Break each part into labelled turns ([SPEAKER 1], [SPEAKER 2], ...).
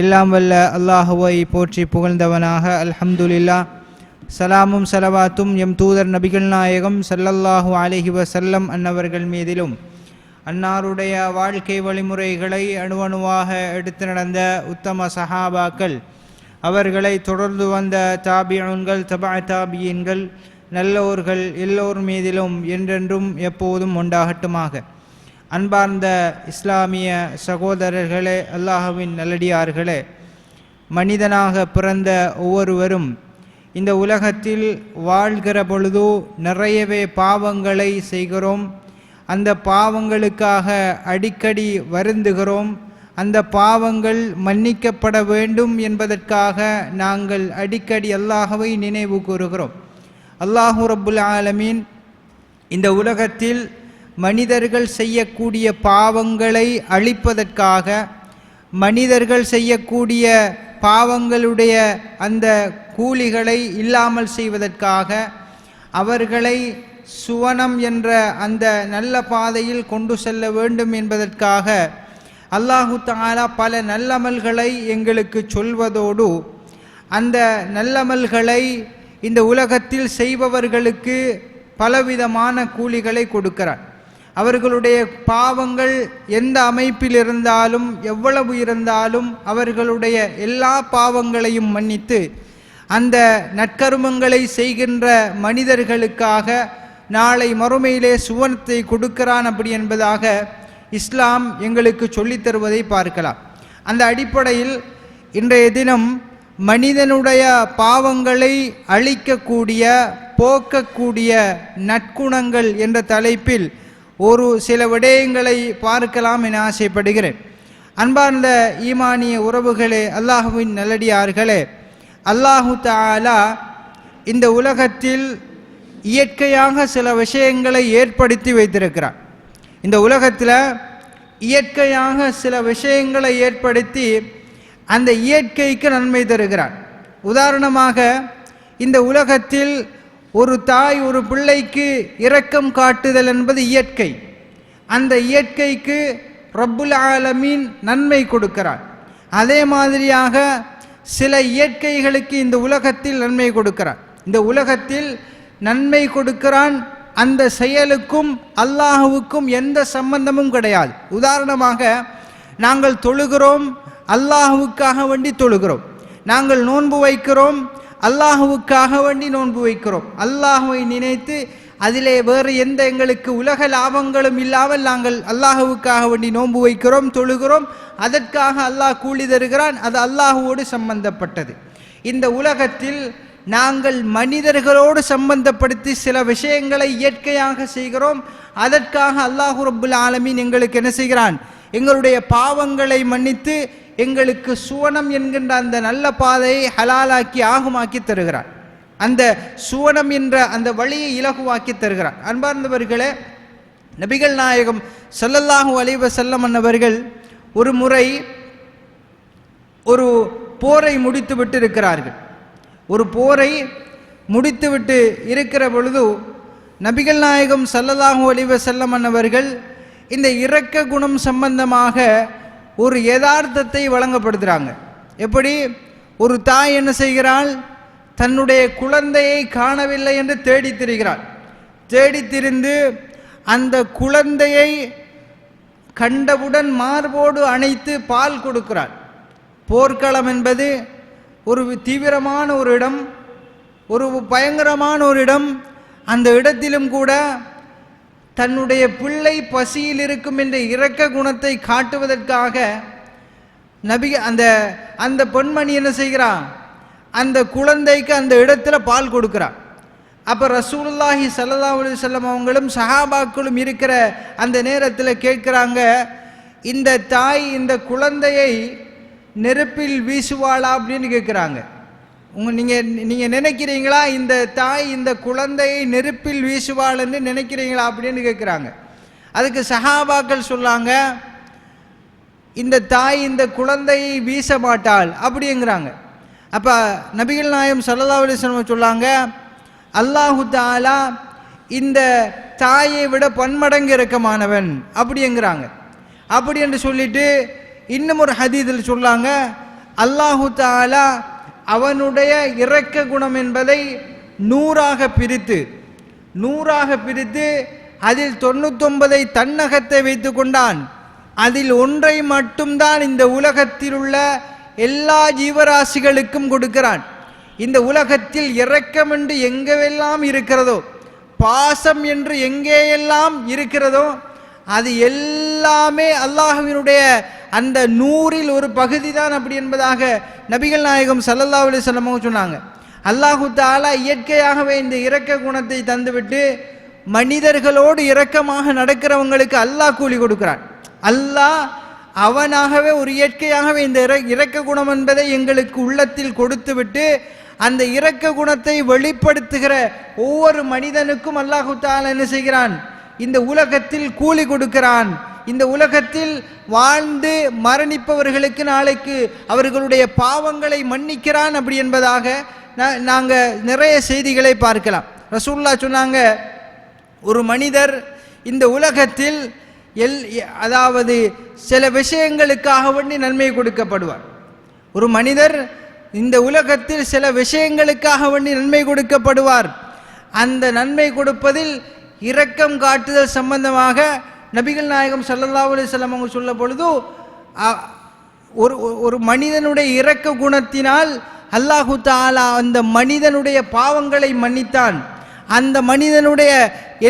[SPEAKER 1] எல்லாம் வல்ல அல்லாஹுவை போற்றி புகழ்ந்தவனாக அல்ஹம்துலில்லா. சலாமும் சலவாத்தும் எம் தூதர் நபிகள் நாயகம் சல்லல்லாஹு அலஹி வசல்லம் அன்னவர்கள் மீதிலும். அன்னாருடைய வாழ்க்கை வழிமுறைகளை அணுவணுவாக எடுத்து நடந்த உத்தம சஹாபாக்கள் அவர்களை தொடர்ந்து வந்த தாபியன்கள் தபா தாபியன்கள் நல்லோர்கள் எல்லோர் மீதிலும் என்றென்றும் எப்போதும் உண்டாகட்டுமாக. அன்பார்ந்த இஸ்லாமிய சகோதரர்களே அல்லாஹுவின் நல்லடியார்களே மனிதனாக பிறந்த ஒவ்வொருவரும் இந்த உலகத்தில் வாழ்கிற பொழுது நிறையவே பாவங்களை செய்கிறோம். அந்த பாவங்களுக்காக அடிக்கடி வருந்துகிறோம். அந்த பாவங்கள் மன்னிக்கப்பட வேண்டும் என்பதற்காக நாங்கள் அடிக்கடி அல்லாஹவை நினைவு கூறுகிறோம். அல்லாஹூ ரபுல் ஆலமீன் இந்த உலகத்தில் மனிதர்கள் செய்யக்கூடிய பாவங்களை அழிப்பதற்காக மனிதர்கள் செய்யக்கூடிய பாவங்களுடைய அந்த கூலிகளை இல்லாமல் செய்வதற்காக அவர்களை சுவனம் என்ற அந்த நல்ல பாதையில் கொண்டு செல்ல வேண்டும் என்பதற்காக அல்லாஹு தாலா பல நல்லமல்களை எங்களுக்கு சொல்வதோடு அந்த நல்லமல்களை இந்த உலகத்தில் செய்பவர்களுக்கு பலவிதமான கூலிகளை கொடுக்கிறார் அவர்களுடைய பாவங்கள் எந்த அமைப்பில் இருந்தாலும் எவ்வளவு இருந்தாலும் அவர்களுடைய எல்லா பாவங்களையும் மன்னித்து அந்த நற்கருமங்களை செய்கின்ற மனிதர்களுக்காக நாளை மறுமையிலே சுவனத்தை கொடுக்கிறான் அப்படி என்பதாக இஸ்லாம் எங்களுக்கு சொல்லித் தருவதை பார்க்கலாம். அந்த அடிப்படையில் இன்றைய தினம் மனிதனுடைய பாவங்களை அழிக்கக்கூடிய போக்கக்கூடிய நற்குணங்கள் என்ற தலைப்பில் ஒரு சில விடயங்களை பார்க்கலாம் என ஆசைப்படுகிறேன். அன்பார்ந்த ஈமானிய உறவுகளே அல்லாஹுவின் நல்லடியார்களே அல்லாஹு தாலா இந்த உலகத்தில் இயற்கையாக சில விஷயங்களை ஏற்படுத்தி வைத்திருக்கிறார். இந்த உலகத்தில் இயற்கையாக சில விஷயங்களை ஏற்படுத்தி அந்த இயற்கைக்கு நன்மை தருகிறார். உதாரணமாக இந்த உலகத்தில் ஒரு தாய் ஒரு பிள்ளைக்கு இரக்கம் காட்டுதல் என்பது இயற்கை. அந்த இயற்கைக்கு ரப்புல் ஆலமீன் நன்மை கொடுக்கிறார். அதே மாதிரியாக சில இயற்கைகளுக்கு இந்த உலகத்தில் நன்மை கொடுக்கிறார். இந்த உலகத்தில் நன்மை கொடுக்கிறான் அந்த செயலுக்கும் அல்லாஹுவுக்கும் எந்த சம்பந்தமும் கிடையாது. உதாரணமாக நாங்கள் தொழுகிறோம் அல்லாஹுவுக்காக வேண்டி தொழுகிறோம். நாங்கள் நோன்பு வைக்கிறோம் அல்லாஹுவுக்காக வேண்டி நோன்பு வைக்கிறோம். அல்லாஹுவை நினைத்து அதிலே வேறு எந்த எங்களுக்கு உலக லாபங்களும் இல்லாமல் நாங்கள் அல்லாஹுவுக்காக வேண்டி நோன்பு வைக்கிறோம் தொழுகிறோம். அதற்காக அல்லாஹ் கூலி தருகிறான். அது அல்லாஹுவோடு சம்பந்தப்பட்டது. இந்த உலகத்தில் நாங்கள் மனிதர்களோடு சம்பந்தப்படுத்தி சில விஷயங்களை இயற்கையாக செய்கிறோம். அதற்காக அல்லாஹு ரபுல் ஆலமீன் எங்களுக்கு என்ன செய்கிறான்? எங்களுடைய பாவங்களை மன்னித்து எங்களுக்கு சுவனம் என்கின்ற அந்த நல்ல பாதையை ஹலாலாக்கி ஆகுமாக்கி தருகிறார். அந்த சுவனம் என்ற அந்த வழியை இலகுவாக்கி தருகிறார். அன்பார்ந்தவர்களே நபிகள் நாயகம் ஸல்லல்லாஹு அலைஹி செல்லம் அன்னவர்கள் ஒரு முறை ஒரு போரை முடித்து விட்டு இருக்கிறார்கள் ஒரு போரை முடித்துவிட்டு இருக்கிற பொழுது நபிகள் நாயகம் ஸல்லல்லாஹு அலைஹி வஸல்லம் அவர்கள் இந்த இரக்க குணம் சம்பந்தமாக ஒரு யதார்த்தத்தை வழங்கப்படுத்துகிறாங்க எப்படி? ஒரு தாய் என்ன செய்கிறாள்? தன்னுடைய குழந்தையை காணவில்லை என்று தேடித் திரிகிறாள். தேடித் திரிந்து அந்த குழந்தையை கண்டவுடன் மார்போடு அணைத்து பால் கொடுக்கிறாள். போர்க்களம் என்பது ஒரு தீவிரமான ஒரு இடம். ஒரு பயங்கரமான ஒரு இடம். அந்த இடத்திலும் கூட தன்னுடைய பிள்ளை பசியில் இருக்கும் என்ற இரக்க குணத்தை காட்டுவதற்காக நபி அந்த அந்த பெண்மணி என்ன செய்கிறான் அந்த குழந்தைக்கு அந்த இடத்துல பால் கொடுக்குறான் அப்போ ரசூலுல்லாஹி சல்லா அலி வஸல்லம் அவங்களும் சஹாபாக்களும் இருக்கிற அந்த நேரத்தில் கேட்குறாங்க இந்த தாய் இந்த குழந்தையை நெருப்பில் வீசுவாளா அப்படின்னு கேட்குறாங்க. உங்க நீங்கள் நீங்கள் நினைக்கிறீங்களா இந்த தாய் இந்த குழந்தையை நெருப்பில் வீசுவாள்னு நினைக்கிறீங்களா அப்படின்னு கேட்குறாங்க அதுக்கு சஹாபாக்கள் சொல்லாங்க இந்த தாய் இந்த குழந்தையை வீச மாட்டாள் அப்படிங்கிறாங்க. அப்போ நபிகள் நாயம் சல்லா அலிஸ்லம் சொல்லாங்க அல்லாஹு தாலா இந்த தாயை விட பன்மடங்கு இறக்கமானவன் அப்படிங்கிறாங்க. அப்படி என்று சொல்லிட்டு இன்னும் ஒரு ஹதீதில் சொல்லாங்க அல்லாஹு தாலா அவனுடைய இரக்க குணம் என்பதை நூறாக பிரித்து நூறாக பிரித்து அதில் தொண்ணூத்தொன்பதை தன்னகத்தை வைத்து கொண்டான். அதில் ஒன்றை மட்டும்தான் இந்த உலகத்தில் உள்ள எல்லா ஜீவராசிகளுக்கும் கொடுக்கிறான். இந்த உலகத்தில் இரக்கம் என்று எங்கெல்லாம் இருக்கிறதோ பாசம் என்று எங்கேயெல்லாம் இருக்கிறதோ அது எல்லாமே அல்லாஹுவினுடைய அந்த நூறில் ஒரு பகுதி தான் அப்படி என்பதாக நபிகள் நாயகம் சல்லல்லா அலி வஸல்லம் சொன்னாங்க. அல்லாஹு தாலா இயற்கையாகவே இந்த இரக்க குணத்தை தந்துவிட்டு மனிதர்களோடு இரக்கமாக நடக்கிறவங்களுக்கு அல்லாஹ் கூலி கொடுக்கிறான். அல்லாஹ் அவனாகவே ஒரு இயற்கையாகவே இந்த இர இறக்க குணம் என்பதை எங்களுக்கு உள்ளத்தில் கொடுத்துவிட்டு அந்த இரக்க குணத்தை வெளிப்படுத்துகிற ஒவ்வொரு மனிதனுக்கும் அல்லாஹு தாலா என்ன செய்கிறான்? இந்த உலகத்தில் கூலி கொடுக்கிறான். இந்த உலகத்தில் வாழ்ந்து மரணிப்பவர்களுக்கு நாளைக்கு அவர்களுடைய பாவங்களை மன்னிக்கிறான் அப்படி என்பதாக நாங்கள் நிறைய செய்திகளை பார்க்கலாம். ரசூல்லா சொன்னாங்க ஒரு மனிதர் இந்த உலகத்தில் எல் அதாவது சில விஷயங்களுக்காக வேண்டி நன்மை கொடுக்கப்படுவார். ஒரு மனிதர் இந்த உலகத்தில் சில விஷயங்களுக்காக வேண்டி நன்மை கொடுக்கப்படுவார். அந்த நன்மை கொடுப்பதில் இரக்கம் காட்டுதல் சம்பந்தமாக நபிகள் நாயகம் சல்லல்லா அலைஹி அவங்க சொல்ல பொழுது ஒரு ஒரு மனிதனுடைய இரக்க குணத்தினால் அல்லாஹு தாலா அந்த மனிதனுடைய பாவங்களை மன்னித்தான். அந்த மனிதனுடைய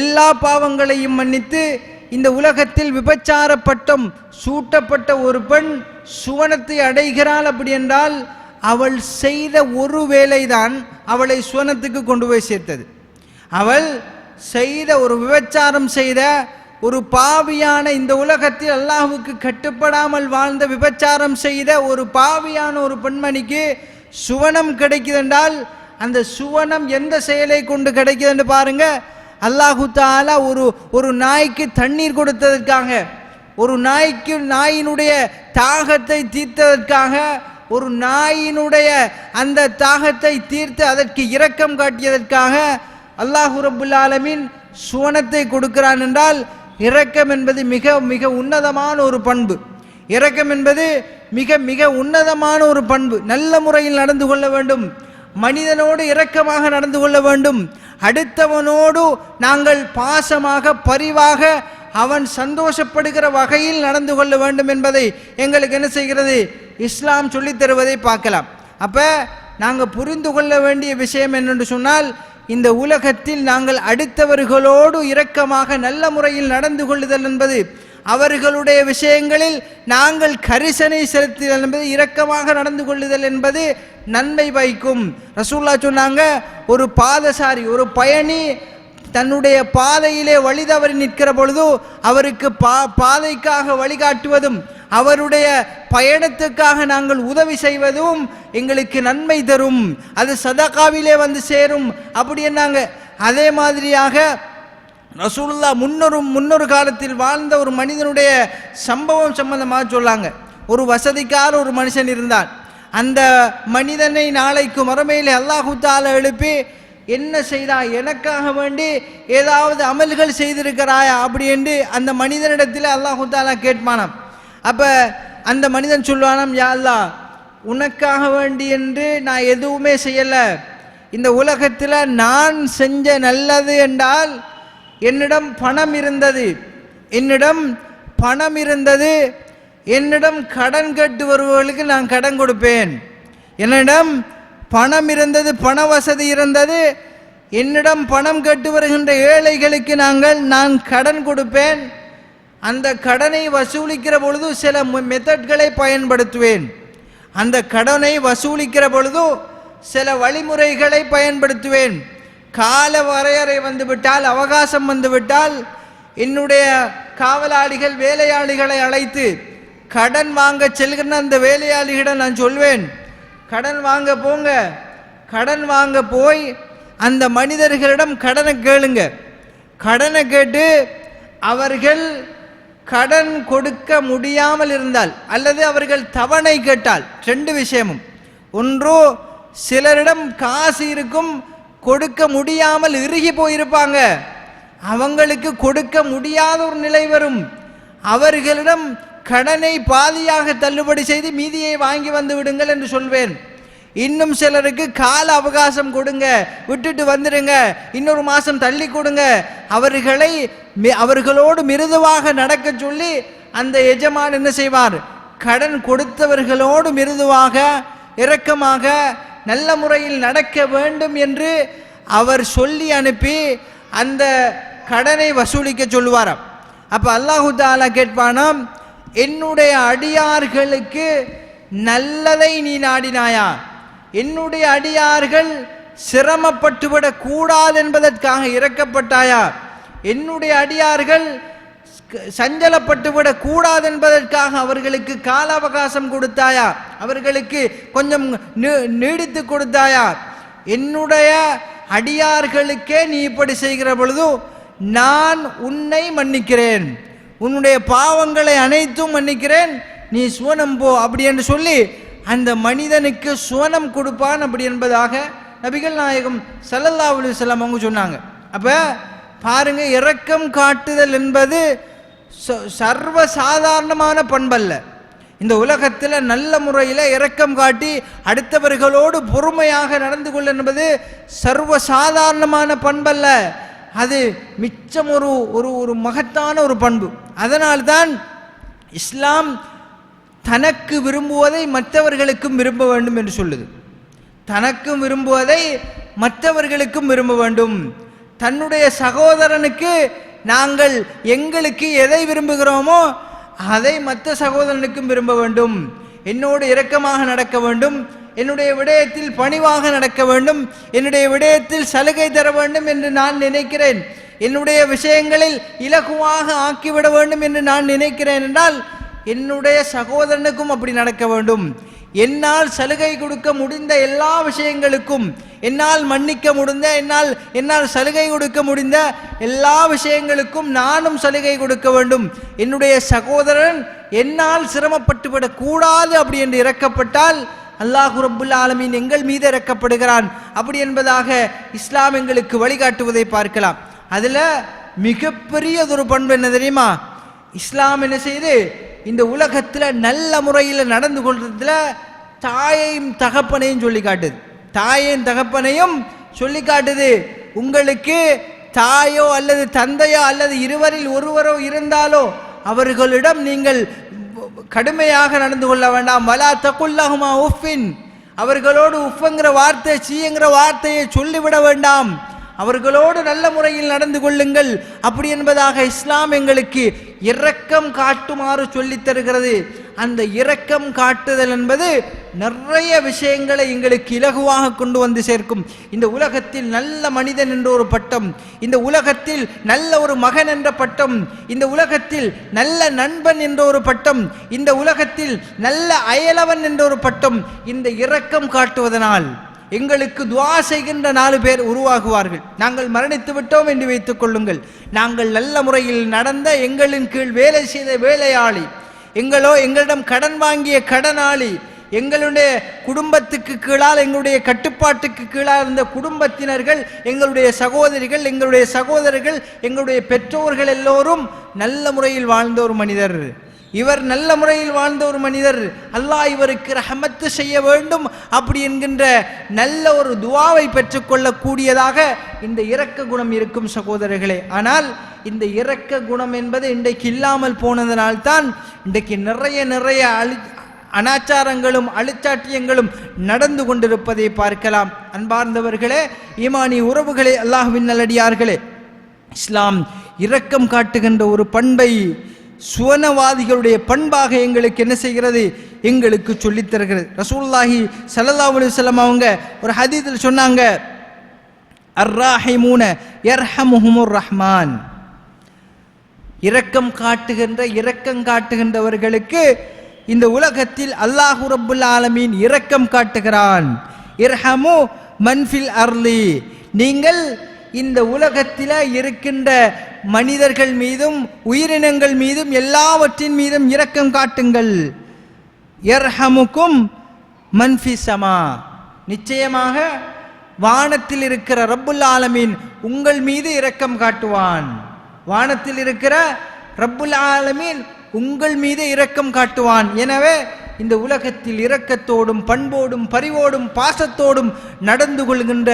[SPEAKER 1] எல்லா பாவங்களையும் மன்னித்து இந்த உலகத்தில் விபச்சார பட்டம் சூட்டப்பட்ட ஒரு பெண் சுவனத்தை அடைகிறாள் அப்படி என்றால் அவள் செய்த ஒரு வேலைதான் அவளை சுவனத்துக்கு கொண்டு போய் சேர்த்தது. அவள் செய்த ஒரு விபச்சாரம் செய்த ஒரு பாவியான இந்த உலகத்தில் அல்லாஹுக்கு கட்டுப்படாமல் வாழ்ந்த விபச்சாரம் செய்த ஒரு பாவியான ஒரு பெண்மணிக்கு சுவனம் கிடைக்குதென்றால் அந்த சுவனம் எந்த செயலை கொண்டு கிடைக்குதுன்னு பாருங்க. அல்லாஹு தாலா ஒரு ஒரு நாய்க்கு தண்ணீர் கொடுத்ததற்காக ஒரு நாய்க்கு நாயினுடைய தாகத்தை தீர்த்ததற்காக ஒரு நாயினுடைய அந்த தாகத்தை தீர்த்து அதற்கு இரக்கம் காட்டியதற்காக அல்லாஹு ரபுல்லாலமின் சுவனத்தை கொடுக்கிறான் என்றால் இரக்கம் என்பது மிக மிக உன்னதமான ஒரு பண்பு. இரக்கம் என்பது மிக மிக உன்னதமான ஒரு பண்பு. நல்ல முறையில் நடந்து கொள்ள வேண்டும். மனிதனோடு இரக்கமாக நடந்து கொள்ள வேண்டும். அடுத்தவனோடு நாங்கள் பாசமாக பரிவாக அவன் சந்தோஷப்படுகிற வகையில் நடந்து கொள்ள வேண்டும் என்பதை எங்களுக்கு என்ன செய்கிறது? இஸ்லாம் சொல்லித் தருவதை பார்க்கலாம். அப்போ நாங்கள் புரிந்து கொள்ள வேண்டிய விஷயம் என்னென்று சொன்னால் இந்த உலகத்தில் நாங்கள் அடுத்தவர்களோடு இரக்கமாக நல்ல முறையில் நடந்து கொள்ளுதல் என்பது அவர்களுடைய விஷயங்களில் நாங்கள் கரிசனை செலுத்துதல் என்பது இரக்கமாக நடந்து கொள்ளுதல் என்பது நன்மை பயக்கும். ரசூல்லா சொன்னாங்க ஒரு பாதசாரி ஒரு பயணி தன்னுடைய பாதையிலே வழி தவறி நிற்கிற பொழுது அவருக்கு பா பாதைக்காக வழிகாட்டுவதும் அவருடைய பயணத்துக்காக நாங்கள் உதவி செய்வதும் எங்களுக்கு நன்மை தரும். அது சதகாவிலே வந்து சேரும். அப்படின்னாங்க அதே மாதிரியாக ரசூல்லா முன்னொரு முன்னொரு காலத்தில் வாழ்ந்த ஒரு மனிதனுடைய சம்பவம் சம்பந்தமாக சொல்லாங்க. ஒரு வசதிக்கார ஒரு மனுஷன் இருந்தான். அந்த மனிதனை நாளைக்கு மறுமையில் அல்லாஹூத்தால எழுப்பி என்ன செய்தா? எனக்காக வேண்டி ஏதாவது அமல்கள் செய்திருக்கிறாயா? அப்படி என்று அந்த மனிதனிடத்தில் அல்லாஹு தாலா கேட்பானாம். அப்போ அந்த மனிதன் சொல்லுவானாம் யா உனக்காக வேண்டி என்று நான் எதுவுமே செய்யலை. இந்த உலகத்தில் நான் செஞ்ச நல்லது என்றால் என்னிடம் பணம் இருந்தது. என்னிடம் பணம் இருந்தது. என்னிடம் கடன் கேட்டு வருபவர்களுக்கு நான் கடன் கொடுப்பேன். என்னிடம் பணம் இருந்தது பண வசதி இருந்தது. என்னிடம் பணம் கட்டு வருகின்ற ஏழைகளுக்கு நாங்கள் நான் கடன் கொடுப்பேன். அந்த கடனை வசூலிக்கிற பொழுது சில மெத்தட்களை பயன்படுத்துவேன். அந்த கடனை வசூலிக்கிற பொழுது சில வழிமுறைகளை பயன்படுத்துவேன். கால வரையறை வந்துவிட்டால் அவகாசம் வந்துவிட்டால் என்னுடைய காவலாளிகள் வேலையாளிகளை அழைத்து கடன் வாங்க செல்கிற அந்த வேலையாளிகளிடம் நான் சொல்வேன். கடன் வாங்க போங்க. கடன் வாங்க போய் அந்த மனிதர்களிடம் கடனை கேளுங்க. கடனை கேட்டு அவர்கள் கடன் கொடுக்க முடியாமல் இருந்தால் அல்லது அவர்கள் தவணை கேட்டால் ரெண்டு விஷயமும். ஒன்று சிலரிடம் காசு இருக்கும் கொடுக்க முடியாமல் இறுகி போயிருப்பாங்க. அவங்களுக்கு கொடுக்க முடியாத ஒரு நிலை வரும். அவர்களிடம் கடனை பாதியாக தள்ளுபடி செய்து மீதியை வாங்கி வந்து விடுங்கள் என்று சொல்வேன். இன்னும் சிலருக்கு கால அவகாசம் கொடுங்க. விட்டுட்டு வந்துடுங்க இன்னொரு மாதம் தள்ளி கொடுங்க. அவர்களை மி- அவர்களோடு மிருதுவாக நடக்க சொல்லி அந்த எஜமான் என்ன செய்வார்? கடன் கொடுத்தவர்களோடு மிருதுவாக இரக்கமாக நல்ல முறையில் நடக்க வேண்டும் என்று அவர் சொல்லி அனுப்பி அந்த கடனை வசூலிக்க சொல்லுவாராம். அப்போ அல்லாஹு தாலா கேட்பானாம் என்னுடைய அடியார்களுக்கு நல்லதை நீ நாடினாயா? என்னுடைய அடியார்கள் சிரமப்பட்டுவிடக் கூடாது என்பதற்காக இறக்கப்பட்டாயா? என்னுடைய அடியார்கள் சஞ்சலப்பட்டுவிடக் கூடாது என்பதற்காக அவர்களுக்கு கால அவகாசம் கொடுத்தாயா? அவர்களுக்கு கொஞ்சம் நீ- நீடித்து கொடுத்தாயா? என்னுடைய அடியார்களுக்கே நீ இப்படி செய்கிற பொழுது நான் உன்னை மன்னிக்கிறேன். உன்னுடைய பாவங்களை அனைத்தும் மன்னிக்கிறேன். நீ சுவனம் போ அப்படி என்று சொல்லி அந்த மனிதனுக்கு சுவனம் கொடுப்பான் அப்படி என்பதாக நபிகள் நாயகம் சல்லல்லா அலைஹி அவங்க சொன்னாங்க. அப்போ பாருங்க இரக்கம் காட்டுதல் என்பது ச- சர்வ சாதாரணமான பண்பல்ல. இந்த உலகத்தில் நல்ல முறையில் இரக்கம் காட்டி அடுத்தவர்களோடு பொறுமையாக நடந்து கொள்ள என்பது சர்வ சாதாரணமான பண்பல்ல. அது மிச்சம் ஒரு ஒரு ஒரு மகத்தான ஒரு பண்பு. அதனால்தான் இஸ்லாம் தனக்கு விரும்புவதை மற்றவர்களுக்கும் விரும்ப வேண்டும் என்று சொல்லுது. தனக்கும் விரும்புவதை மற்றவர்களுக்கும் விரும்ப வேண்டும். தன்னுடைய சகோதரனுக்கு நாங்கள் எங்களுக்கு எதை விரும்புகிறோமோ அதை மற்ற சகோதரனுக்கும் விரும்ப வேண்டும். என்னோடு இரக்கமாக நடக்க வேண்டும். என்னுடைய விடயத்தில் பணிவாக நடக்க வேண்டும் என்னுடைய விடயத்தில் சலுகை தர வேண்டும் என்று நான் நினைக்கிறேன். என்னுடைய விஷயங்களில் இலகுவாக ஆக்கிவிட வேண்டும் என்று நான் நினைக்கிறேன் என்றால் என்னுடைய சகோதரனுக்கும் அப்படி நடக்க வேண்டும். என்னால் சலுகை கொடுக்க முடிந்த எல்லா விஷயங்களுக்கும் என்னால் மன்னிக்க முடிந்த என்னால் என்னால் சலுகை கொடுக்க முடிந்த எல்லா விஷயங்களுக்கும் நானும் சலுகை கொடுக்க வேண்டும். என்னுடைய சகோதரன் என்னால் சிரமப்பட்டு அப்படி என்று இறக்கப்பட்டால் அல்லாஹு ரப்புல் ஆலமீன் எங்கள் மீது இறக்கப்படுகிறான். அப்படி என்பதாக இஸ்லாம் எங்களுக்கு வழிகாட்டுவதை பார்க்கலாம். அதில் மிகப்பெரியதொரு பண்பு என்ன தெரியுமா? இஸ்லாம் என்ன செய்து இந்த உலகத்தில் நல்ல முறையில் நடந்து கொள்றதுல தாயையும் தகப்பனையும் சொல்லி காட்டுது. தாயையும் தகப்பனையும் சொல்லி காட்டுது. உங்களுக்கு தாயோ அல்லது தந்தையோ அல்லது இருவரில் ஒருவரோ இருந்தாலோ அவர்களிடம் நீங்கள் கடுமையாக நடந்து கொள்ள வேண்டாம். வலா தக்குல்லாகுமா உஃபின் அவர்களோடு உஃபங்கிற வார்த்தை சீங்கிற வார்த்தையை சொல்லிவிட வேண்டாம். அவர்களோடு நல்ல முறையில் நடந்து கொள்ளுங்கள். அப்படி என்பதாக இஸ்லாம் எங்களுக்கு இரக்கம் காட்டுமாறு சொல்லித் தருகிறது. அந்த இரக்கம் காட்டுதல் என்பது நிறைய விஷயங்களை எங்களுக்கு இலகுவாக கொண்டு வந்து சேர்க்கும். இந்த உலகத்தில் நல்ல மனிதன் என்ற ஒரு பட்டம் இந்த உலகத்தில் நல்ல ஒரு மகன் என்ற பட்டம் இந்த உலகத்தில் நல்ல நண்பன் என்ற ஒரு பட்டம் இந்த உலகத்தில் நல்ல அயலவன் என்ற ஒரு பட்டம் இந்த இரக்கம் காட்டுவதனால் எங்களுக்கு துவா செய்கின்ற நாலு பேர் உருவாகுவார்கள். நாங்கள் மரணித்து விட்டோம் என்று வைத்துக் கொள்ளுங்கள். நாங்கள் நல்ல முறையில் நடந்த எங்களின் கீழ் வேலை செய்த வேலையாளி. எங்களோ எங்களிடம் கடன் வாங்கிய கடனாளி. எங்களுடைய குடும்பத்துக்கு கீழால் எங்களுடைய கட்டுப்பாட்டுக்கு கீழால் இருந்த குடும்பத்தினர்கள் எங்களுடைய சகோதரிகள் எங்களுடைய சகோதரர்கள் எங்களுடைய பெற்றோர்கள் எல்லோரும் நல்ல முறையில் வாழ்ந்த ஒரு மனிதர். இவர் நல்ல முறையில் வாழ்ந்த ஒரு மனிதர். அல்லாஹ் இவருக்கு ரஹமத்து செய்ய வேண்டும். அப்படி என்கின்ற நல்ல ஒரு துவாவை பெற்றுக்கொள்ளக்கூடியதாக இந்த இரக்க குணம் இருக்கும் சகோதரர்களே. ஆனால் இந்த இரக்க குணம் என்பது இன்றைக்கு இல்லாமல் போனதனால்தான் இன்றைக்கு நிறைய நிறைய அழி அனாச்சாரங்களும் அழிச்சாட்டியங்களும் நடந்து கொண்டிருப்பதை பார்க்கலாம். அன்பார்ந்தவர்களே ஈமானி உறவுகளே அல்லாஹுவின் நல்லடியார்களே. இஸ்லாம் இரக்கம் காட்டுகின்ற ஒரு பண்பை சுவனவாதிகளுடைய பண்பாக எங்களுக்கு என்ன செய்கிறது? எங்களுக்கு சொல்லித் தருகிறது. சல்லா ஸல்லல்லாஹு அவங்க ஒரு ஹதீத்தில் சொன்னாங்க அர்ராஹிமூன யர்ஹமுஹுமுர் ரஹ்மான். இரக்கம் காட்டுகின்ற இரக்கம் காட்டுகின்றவர்களுக்கு இந்த உலகத்தில் அல்லாஹு ரபுல் ஆலமீன் இரக்கம் காட்டுகிறான். இர்ஹமு மன்ஃபில் அர்லி. நீங்கள் இந்த உலகத்தில் இருக்கின்ற மனிதர்கள் மீதும் உயிரினங்கள் மீதும் எல்லாவற்றின் மீதும் இரக்கம் காட்டுங்கள். எர்ஹமுக்கும் மன்ஃபி சமா நிச்சயமாக வானத்தில் இருக்கிற ரப்புல் ஆலமீன் உங்கள் மீது இரக்கம் காட்டுவான். வானத்தில் இருக்கிற ரப்புல் ஆலமீன் உங்கள் மீது இரக்கம் காட்டுவான். எனவே இந்த உலகத்தில் இரக்கத்தோடும் பண்போடும் பரிவோடும் பாசத்தோடும் நடந்து கொள்கின்ற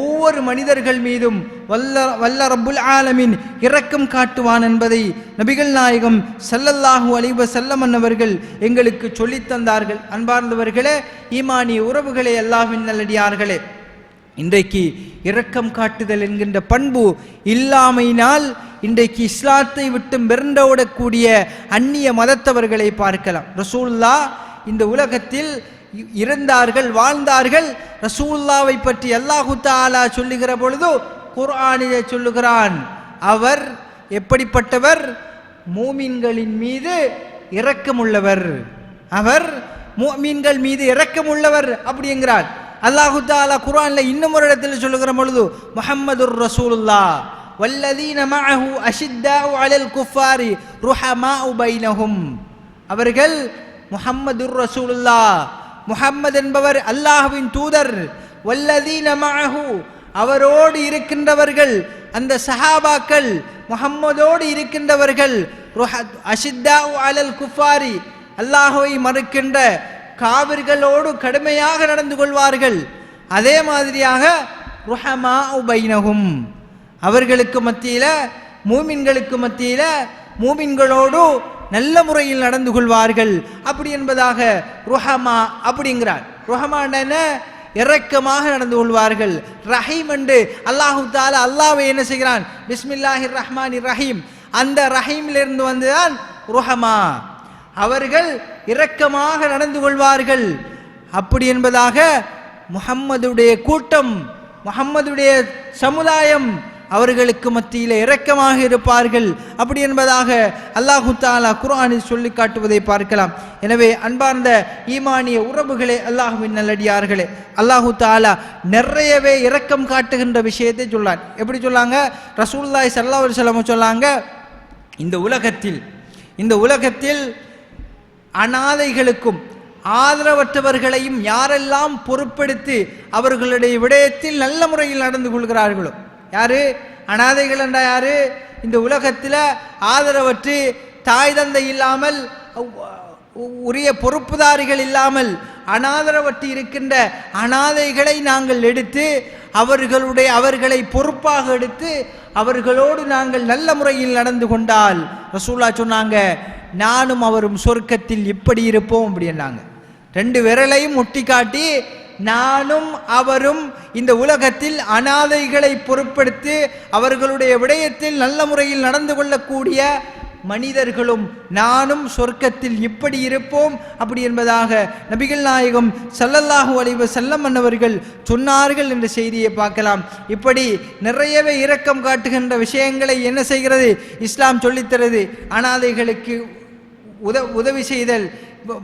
[SPEAKER 1] ஒவ்வொரு மனிதர்கள் மீதும் வல்ல வல்ல ஆலமின் ஆலமீன் இரக்கம் காட்டுவான் என்பதை நபிகள் நாயகம் செல்லல்லாஹு அலைஹி செல்லமன் அவர்கள் எங்களுக்கு சொல்லித்தந்தார்கள் அன்பார்ந்தவர்களே ஈமானிய உறவுகளே அல்லாஹ்வின் நல்லடியார்களே இன்றைக்கு இரக்கம் காட்டுதல் என்கின்ற பண்பு இல்லாமையினால் இன்றைக்கு இஸ்லாத்தை விட்டு மிரண்டோடக்கூடிய அந்நிய மதத்தவர்களை பார்க்கலாம். ரசூல்லா இந்த உலகத்தில் இருந்தார்கள் வாழ்ந்தார்கள். ரசூல்லாவை பற்றி அல்லாஹு தாலா சொல்லுகிற பொழுது குர்ஆனிலே சொல்லுகிறான் அவர் எப்படிப்பட்டவர்? மூமின்களின் மீது இரக்கமுள்ளவர். அவர் மூமீன்கள் மீது இரக்கமுள்ளவர் அப்படிங்கிறார் அல்லாஹு தாலா குர்ஆன்ல இன்னும் ஒரு இடத்தில் சொல்லுகிற பொழுது முஹம்மதுர் ரசூலுல்லா வல்லதீன மஅஹு அஷித்தா அலல் குஃபாரி ருஹமா பைனஹும். அவர்கள் முஹம்மது ரசூலுல்லா முஹம்மது என்பவர் அல்லாஹுவின் தூதர். வல்லதீன மஅஹு அவரோடு இருக்கின்றவர்கள் அந்த சஹாபாக்கள் முகம்மதோடு இருக்கின்றவர்கள் அஷித்தா அலல் குஃபாரி அல்லாஹுவை மறுக்கின்ற காவிர்களோடு கடுமையாக நடந்து கொள்வார்கள். அதே மாதிரியாக ருஹமா உபைனகும் அவர்களுக்கு மத்தியில மூமின்களுக்கு மத்தியில மூமின்களோடு நல்ல முறையில் நடந்து கொள்வார்கள். அப்படி என்பதாக ருஹமா அப்படிங்கிறார். ருஹமான் என்ன? இரக்கமாக நடந்து கொள்வார்கள். ரஹீம் என்று அல்லாஹு தாலா அல்லாவை என்ன செய்கிறான்? பிஸ்மில்லாஹி ரஹ்மான் ரஹீம். அந்த ரஹீமிலிருந்து வந்துதான் ருஹமா. அவர்கள் இரக்கமாக நடந்து கொள்வார்கள். அப்படி என்பதாக முகம்மதுடைய கூட்டம் முகம்மதுடைய சமுதாயம் அவர்களுக்கு மத்தியில் இரக்கமாக இருப்பார்கள். அப்படி என்பதாக அல்லாஹு தாலா குர்ஆனில் சொல்லி காட்டுவதை பார்க்கலாம். எனவே அன்பார்ந்த ஈமானிய உறவுகளே அல்லாஹுவின் நல்லடியார்களே அல்லாஹு தாலா நிறையவே இரக்கம் காட்டுகின்ற விஷயத்தை சொல்லான் எப்படி சொல்லாங்க ரசூல்லாய் ஸல்லல்லாஹு அலைஹி சொல்லாங்க இந்த உலகத்தில் இந்த உலகத்தில் அனாதைகளுக்கும் ஆதரவற்றவர்களையும் யாரெல்லாம் பொறுப்படுத்தி அவர்களுடைய விடயத்தில் நல்ல முறையில் நடந்து கொள்கிறார்களோ யாரு? அனாதைகள் என்றா யாரு? இந்த உலகத்தில் ஆதரவற்று தாய் தந்தை இல்லாமல் உரிய பொறுப்புதாரிகள் இல்லாமல் அனாதரவற்று இருக்கின்ற அனாதைகளை நாங்கள் எடுத்து அவர்களுடைய அவர்களை பொறுப்பாக எடுத்து அவர்களோடு நாங்கள் நல்ல முறையில் நடந்து கொண்டால் ரசூல்லா சொன்னாங்க நானும் அவரும் சொர்க்கத்தில் இப்படி இருப்போம் அப்படின்னாங்க ரெண்டு விரலையும் முட்டி காட்டி நானும் அவரும் இந்த உலகத்தில் அனாதைகளை பொருட்படுத்தி அவர்களுடைய விடயத்தில் நல்ல முறையில் நடந்து கொள்ளக்கூடிய மனிதர்களும் நானும் சொர்க்கத்தில் இப்படி இருப்போம். அப்படி என்பதாக நபிகள் நாயகம் சல்லல்லாஹு அலைவ வஸல்லம் அன்னவர்கள் சொன்னார்கள் என்ற செய்தியை பார்க்கலாம். இப்படி நிறையவே இரக்கம் காட்டுகின்ற விஷயங்களை என்ன செய்கிறது? இஸ்லாம் சொல்லித்தருது. அனாதைகளுக்கு உத உதவி செய்தல்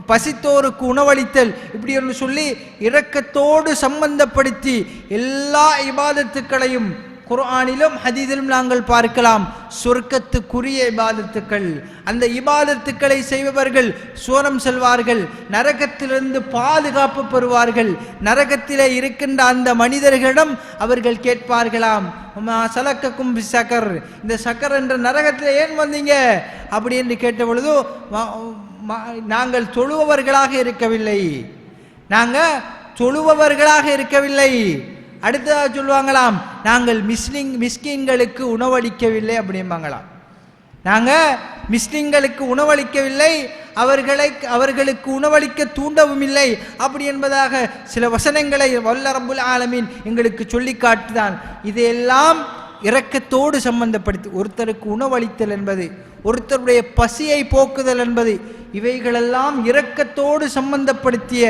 [SPEAKER 1] பசித்தோருக்கு உணவளித்தல். இப்படி என்று சொல்லி இரக்கத்தோடு சம்பந்தப்படுத்தி எல்லா இபாதத்துக்களையும் குர்ஆனிலும் ஹதீதிலும் நாங்கள் பார்க்கலாம். சொர்க்கத்துக்குரிய இபாதத்துக்கள். அந்த இபாதத்துக்களை செய்பவர்கள் சோரம் செல்வார்கள் நரகத்திலிருந்து பாதுகாப்பு பெறுவார்கள். நரகத்திலே இருக்கின்ற அந்த மனிதர்களிடம் அவர்கள் கேட்பார்களாம் சலக்கக்கும் சக்கர். இந்த சக்கர் என்ற நரகத்தில் ஏன் வந்தீங்க? அப்படி என்று கேட்ட பொழுது நாங்கள் தொழுபவர்களாக இருக்கவில்லை. நாங்கள் தொழுபவர்களாக இருக்கவில்லை. அடுத்ததாக சொல்லுவாங்களாம் நாங்கள் மிஸ்லிங் மிஸ்கின்களுக்கு உணவளிக்கவில்லை அப்படிம்பாங்களாம். நாங்கள் மிஸ்லிம்களுக்கு உணவளிக்கவில்லை அவர்களை அவர்களுக்கு உணவளிக்க தூண்டவும் இல்லை. அப்படி என்பதாக சில வசனங்களை வல்லரம்புல் ஆலமீன் எங்களுக்கு சொல்லி காட்டுதான். இதையெல்லாம் இரக்கத்தோடு சம்பந்தப்படுத்தி ஒருத்தருக்கு உணவளித்தல் என்பது ஒருத்தருடைய பசியை போக்குதல் என்பது இவைகளெல்லாம் இரக்கத்தோடு சம்பந்தப்படுத்திய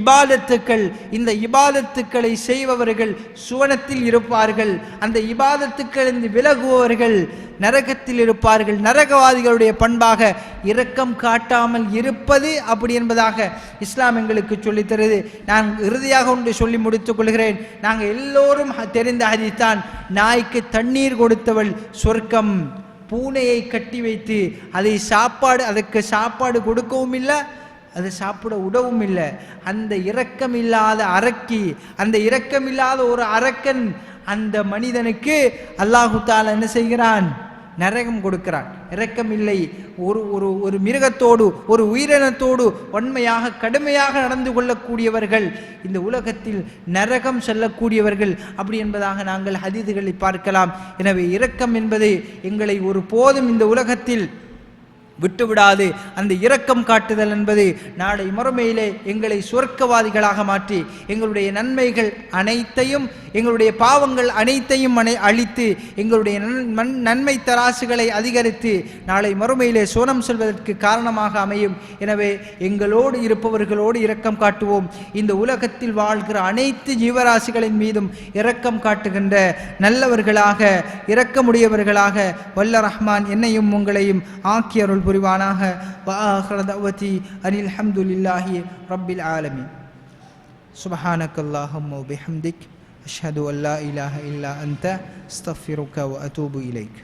[SPEAKER 1] இபாதத்துக்கள் இந்த இபாதத்துக்களை செய்பவர்கள் சுவனத்தில் இருப்பார்கள். அந்த இபாதத்துக்களிருந்து விலகுபவர்கள் நரகத்தில் இருப்பார்கள். நரகவாதிகளுடைய பண்பாக இரக்கம் காட்டாமல் இருப்பது அப்படி என்பதாக இஸ்லாம் எங்களுக்கு சொல்லித்தருது. நான் இறுதியாக ஒன்று சொல்லி முடித்துக் கொள்கிறேன். நாங்கள் எல்லோரும் தெரிந்த ஹதீஸ்தான் நாய்க்கு தண்ணீர் கொடுத்தவள் சொர்க்கம். பூனையை கட்டி வைத்து அதை சாப்பாடு அதற்கு சாப்பாடு கொடுக்கவும் இல்லை அது சாப்பிட உடவும் இல்லை. அந்த இரக்கம் இல்லாத அரக்கி அந்த இரக்கமில்லாத ஒரு அரக்கன் அந்த மனிதனுக்கு அல்லாஹு தால என்ன செய்கிறான்? நரகம் கொடுக்கிறான். இரக்கம் இல்லை ஒரு ஒரு ஒரு மிருகத்தோடு ஒரு உயிரினத்தோடு வன்மையாக கடுமையாக நடந்து கொள்ளக்கூடியவர்கள் இந்த உலகத்தில் நரகம் செல்லக்கூடியவர்கள் அப்படி என்பதாக நாங்கள் ஹதீதுகளை பார்க்கலாம். எனவே இரக்கம் என்பது எங்களை ஒரு போதும் இந்த உலகத்தில் விட்டுவிடாது. அந்த இரக்கம் காட்டுதல் என்பது நாளை மறுமையிலே எங்களை சொர்க்கவாதிகளாக மாற்றி எங்களுடைய நன்மைகள் அனைத்தையும் எங்களுடைய பாவங்கள் அனைத்தையும் அனை அழித்து எங்களுடைய நன்- நன்மை தராசுகளை அதிகரித்து நாளை மறுமையிலே சோனம் செல்வதற்கு காரணமாக அமையும். எனவே எங்களோடு இருப்பவர்களோடு இரக்கம் காட்டுவோம். இந்த உலகத்தில் வாழ்கிற அனைத்து ஜீவராசிகளின் மீதும் இரக்கம் காட்டுகின்ற நல்லவர்களாக இரக்கமுடையவர்களாக வல்ல ரஹ்மான் என்னையும் உங்களையும் ஆக்கியருள் புரிவானாக வ ஆஹ்ர தவதி அனில் ஹம்துலில்லாஹி ரப்பில் ஆலமி சுபஹானக் அல்லாஹம் பிஹம்திக் அஷ்ஹது அல்லா இலாஹ இல்லா அந்த அஸ்தஃபிருக்க வ அத்தூபு இலைக்